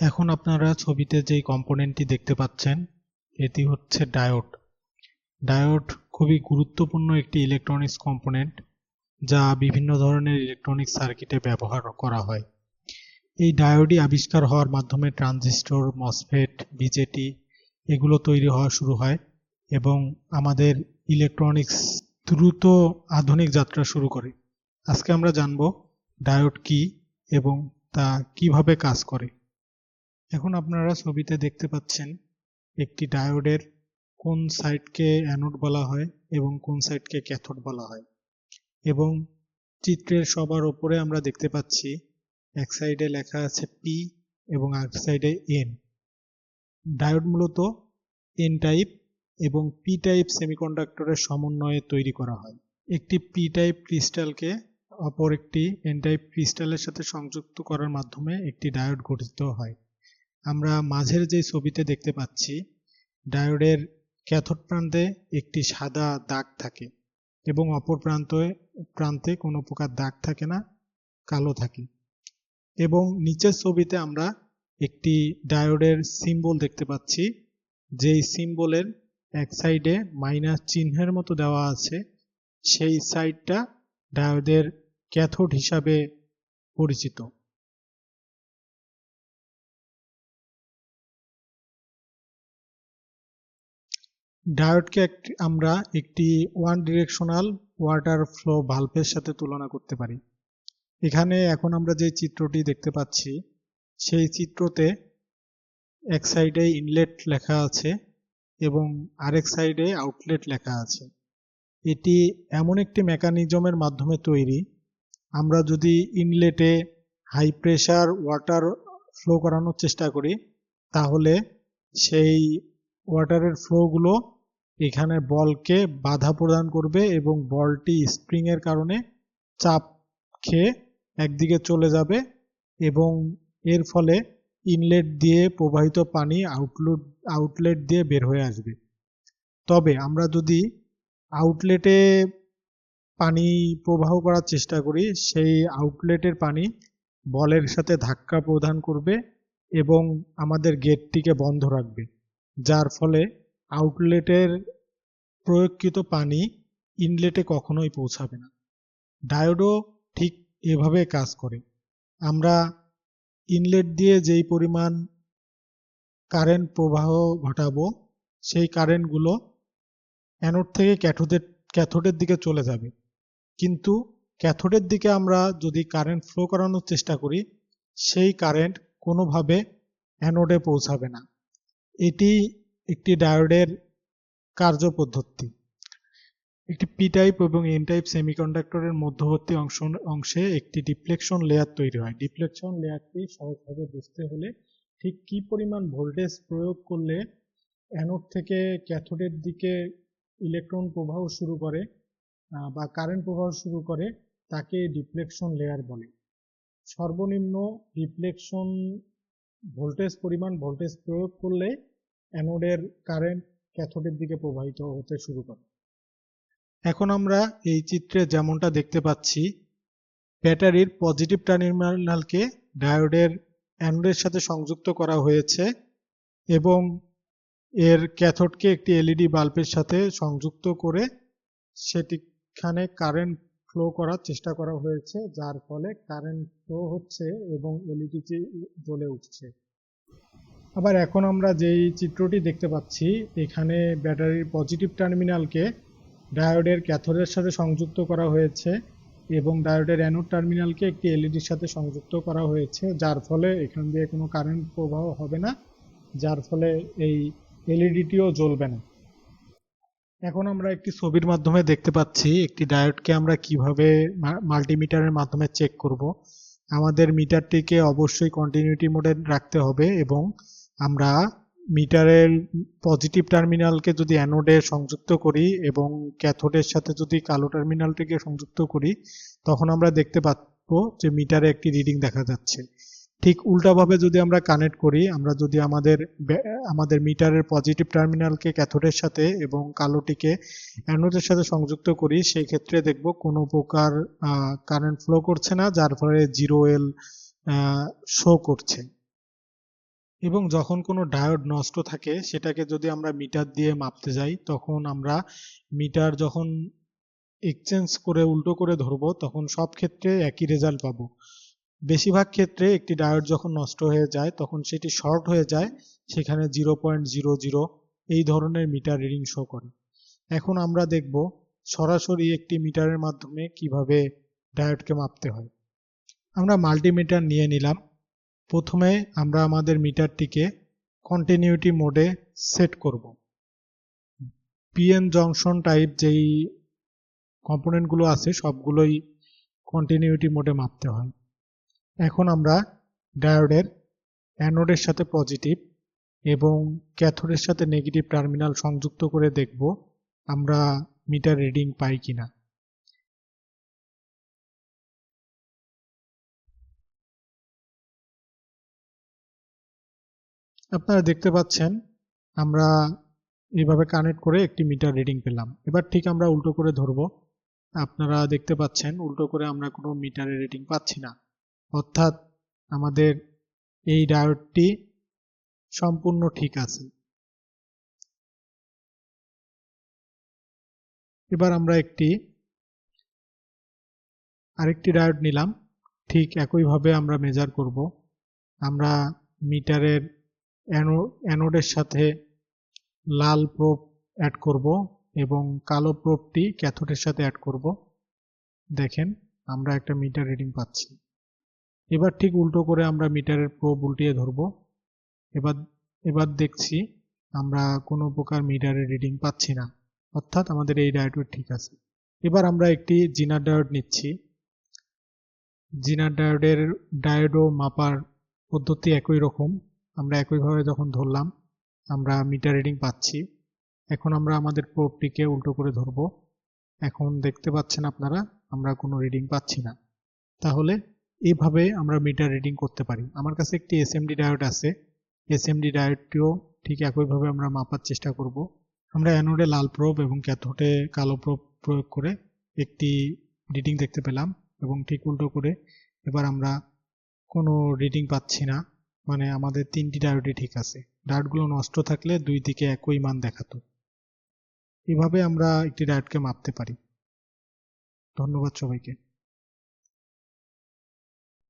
এখন আপনারা ছবিতে যেই কম্পোনেন্টটি দেখতে পাচ্ছেন, এটি হচ্ছে ডায়োড। ডায়োড খুবই গুরুত্বপূর্ণ একটি ইলেকট্রনিক্স কম্পোনেন্ট যা বিভিন্ন ধরনের ইলেকট্রনিক সার্কিটে ব্যবহার করা হয়। এই ডায়োডই আবিষ্কার হওয়ার মাধ্যমে ট্রানজিস্টর, মসফেট, বিজেটি এগুলো তৈরি হওয়া শুরু হয় এবং আমাদের ইলেকট্রনিক্স দ্রুত আধুনিক যাত্রা শুরু করে। আজকে আমরা জানব ডায়োড কি এবং তা কীভাবে কাজ করে। এখন আপনারা ছবিতে দেখতে পাচ্ছেন একটি ডায়োডের কোন সাইডকে অ্যানোড বলা হয় এবং কোন সাইডকে ক্যাথোড বলা হয়। এবং চিত্রের সবার ওপরে আমরা দেখতে পাচ্ছি এক সাইডে লেখা আছে পি এবং এক সাইডে এন ডায়োড মূলত এন টাইপ এবং পি টাইপ সেমিকন্ডাক্টরের সমন্বয়ে তৈরি করা হয়। একটি পি টাইপ ক্রিস্টালকে অপর একটি এন টাইপ ক্রিস্টালের সাথে সংযুক্ত করার মাধ্যমে একটি ডায়োড গঠিত হয়। আমরা মাঝের যে ছবিতে দেখতে পাচ্ছি, ডায়োডের ক্যাথোড প্রান্তে একটি সাদা দাগ থাকে এবং অপর প্রান্তে প্রান্তে কোনো প্রকার দাগ থাকে না, কালো থাকে। এবং নিচের ছবিতে আমরা একটি ডায়োডের সিম্বল দেখতে পাচ্ছি, যেই সিম্বলের এক সাইডে মাইনাস চিহ্নের মতো দেওয়া আছে, সেই সাইডটা ডায়োডের ক্যাথোড হিসাবে পরিচিত। ডায়োডকে আমরা একটি ওয়ান ডিরেকশনাল ওয়াটার ফ্লো ভাল্বের সাথে তুলনা করতে পারি। এখানে এখন আমরা যে চিত্রটি দেখতে পাচ্ছি, সেই চিত্রতে এক সাইডে ইনলেট লেখা আছে এবং আরেক সাইডে আউটলেট লেখা আছে। এটি এমন একটি মেকানিজমের মাধ্যমে তৈরি। আমরা যদি ইনলেটে হাই প্রেশার ওয়াটার ফ্লো করানোর চেষ্টা করি, তাহলে সেই ওয়াটারের ফ্লোগুলো এখানে বলকে বাধা প্রদান করবে এবং বলটি স্প্রিংয়ের কারণে চাপ খেয়ে একদিকে চলে যাবে এবং এর ফলে ইনলেট দিয়ে প্রবাহিত পানি আউটলেট আউটলেট দিয়ে বের হয়ে আসবে। তবে আমরা যদি আউটলেটে পানি প্রবাহ করার চেষ্টা করি, সেই আউটলেটের পানি বলের সাথে ধাক্কা প্রদান করবে এবং আমাদের গেটটিকে বন্ধ রাখবে, যার ফলে আউটলেটের প্রয়োগকৃত পানি ইনলেটে কখনোই পৌঁছাবে না। ডায়োডও ঠিক এভাবে কাজ করে। আমরা ইনলেট দিয়ে যেই পরিমাণ কারেন্ট প্রবাহ ঘটাবো, সেই কারেন্টগুলো অ্যানোড থেকে ক্যাথোডের ক্যাথোডের দিকে চলে যাবে। কিন্তু ক্যাথোডের দিকে আমরা যদি কারেন্ট ফ্লো করানোর চেষ্টা করি, সেই কারেন্ট কোনোভাবে অ্যানোডে পৌঁছাবে না। এটি একটি ডায়োডের কার্যপদ্ধতি। একটি পি টাইপ এবং এন টাইপ সেমিকন্ডাক্টরের মধ্যবর্তী অংশ, অংশে একটি ডিফ্লেকশন লেয়ার তৈরি হয়। ডিফ্লেকশন লেয়ারটি সহজভাবে বুঝতে হলে ঠিক কি পরিমাণ ভোল্টেজ প্রয়োগ করলে অ্যানোড থেকে ক্যাথোডের দিকে ইলেকট্রন প্রবাহ শুরু করে বা কারেন্ট প্রবাহ শুরু করে, তাকে ডিফ্লেকশন লেয়ার বলে। সর্বনিম্ন ডিফ্লেকশন ভোল্টেজ পরিমাণ ভোল্টেজ প্রয়োগ করলে অ্যানোডের কারেন্ট ক্যাথোডের দিকে প্রবাহিত হতে শুরু করে। এখন আমরা এই চিত্রে যেমনটা দেখতে পাচ্ছি, ব্যাটারির পজিটিভ টার্মিনালকে ডায়োডের অ্যানোডের সাথে সংযুক্ত করা হয়েছে এবং এর ক্যাথোডকে একটি এলইডি বাল্বের সাথে সংযুক্ত করে সেটিখানে কারেন্ট ফ্লো করার চেষ্টা করা হয়েছে, যার ফলে কারেন্ট ফ্লো হচ্ছে এবং এলইডিটি জ্বলে উঠছে। আবার এখন আমরা যেই চিত্রটি দেখতে পাচ্ছি, এখানে ব্যাটারির পজিটিভ টার্মিনালকে ডায়োডের ক্যাথোডের সাথে সংযুক্ত করা হয়েছে এবং ডায়োডের অ্যানোড টার্মিনালকে একটি এলইডির সাথে সংযুক্ত করা হয়েছে, যার ফলে এখান দিয়ে কোনো কারেন্ট প্রবাহ হবে না, যার ফলে এই এলইডিটিও জ্বলবে না। এখন আমরা একটি ছবির মাধ্যমে দেখতে পাচ্ছি, একটি ডায়োডকে আমরা কীভাবে মাল্টিমিটারের মাধ্যমে চেক করব। আমাদের মিটারটিকে অবশ্যই কন্টিনিউটি মোডে রাখতে হবে এবং আমরা মিটারের পজিটিভ টার্মিনালকে যদি অ্যানোডে সংযুক্ত করি এবং ক্যাথোডের সাথে যদি কালো টার্মিনালটিকে সংযুক্ত করি, তখন আমরা দেখতে পাবো যে মিটারে একটি রিডিং দেখা যাচ্ছে। ঠিক উল্টাভাবে যদি আমরা কানেক্ট করি, আমরা যদি আমাদের আমাদের মিটারের পজিটিভ টার্মিনালকে ক্যাথোডের সাথে এবং কালোটিকে অ্যানোডের সাথে সংযুক্ত করি, সেই ক্ষেত্রে দেখব কোনো প্রকার কারেন্ট ফ্লো করছে না, যার ফলে জিরো এল শো করছে। এবং যখন কোনো ডায়োড নষ্ট থাকে, সেটাকে যদি আমরা মিটার দিয়ে মাপতে যাই, তখন আমরা মিটার যখন এক্সচেঞ্জ করে, উল্টো করে ধরবো, তখন সব ক্ষেত্রে একই রেজাল্ট পাবো। বেশিরভাগ ক্ষেত্রে একটি ডায়োড যখন নষ্ট হয়ে যায়, তখন সেটি শর্ট হয়ে যায়, সেখানে জিরো পয়েন্ট জিরো জিরো এই ধরনের মিটার রিডিং শো করে। এখন আমরা দেখব সরাসরি একটি মিটারের মাধ্যমে কীভাবে ডায়োডকে মাপতে হয়। আমরা মাল্টিমিটার নিয়ে নিলাম। প্রথমে আমরা আমাদের মিটারটিকে কন্টিনিউটি মোডে সেট করব। পিএন জংশন টাইপ যেই কম্পোনেন্টগুলো আছে, সবগুলোই কন্টিনিউটি মোডে মাপতে হয়। এখন আমরা ডায়োডের অ্যানোডের সাথে পজিটিভ এবং ক্যাথোডের সাথে নেগেটিভ টার্মিনাল সংযুক্ত করে দেখব আমরা মিটার রিডিং পাই কিনা। আপনারা দেখতে পাচ্ছেন, আমরা এইভাবে কানেক্ট করে একটি মিটার রিডিং পেলাম। এবার ঠিক আমরা উল্টো করে ধরবো। আপনারা দেখতে পাচ্ছেন, উল্টো করে আমরা কোনো মিটারের রিডিং পাচ্ছি না। অর্থাৎ আমাদের এই ডায়োডটি সম্পূর্ণ ঠিক আছে। এবার আমরা একটি, আরেকটি ডায়োড নিলাম। ঠিক একইভাবে আমরা মেজার করব। আমরা মিটারের অ্যানোডের সাথে লাল প্রোপ অ্যাড করব এবং কালো প্রোপটি ক্যাথোডের সাথে অ্যাড করব। দেখেন, আমরা একটা মিটার রিডিং পাচ্ছি। এবার ঠিক উল্টো করে আমরা মিটারের প্রোপ উল্টিয়ে ধরব। এবার এবার দেখছি আমরা কোনো প্রকার মিটারের রিডিং পাচ্ছি না। অর্থাৎ আমাদের এই ডায়োড ঠিক আছে। এবার আমরা একটি জিনার ডায়োড নিচ্ছি। জিনার ডায়োডের ডায়োডও মাপার পদ্ধতি একই রকম। আমরা একইভাবে যখন ধরলাম, আমরা মিটার রিডিং পাচ্ছি। এখন আমরা আমাদের প্রোবটিকে উল্টো করে ধরব। এখন দেখতে পাচ্ছেন আপনারা, আমরা কোনো রিডিং পাচ্ছি না। তাহলে এইভাবে আমরা মিটার রিডিং করতে পারি। আমার কাছে একটি এসএমডি ডায়োড আছে। এসএমডি ডায়োডটিও ঠিক একইভাবে আমরা মাপার চেষ্টা করব। আমরা অ্যানোডে লাল প্রোব এবং ক্যাথোডে কালো প্রোব প্রয়োগ করে একটি রিডিং দেখতে পেলাম এবং ঠিক উল্টো করে এবার আমরা কোনো রিডিং পাচ্ছি না। মানে আমাদের তিনটি ডায়োডই ঠিক আছে। ডায়োডগুলো নষ্ট থাকলে দুই দিকে একই মান দেখাতো। এভাবে আমরা একটি ডায়োডকে মাপতে পারি। ধন্যবাদ সবাইকে।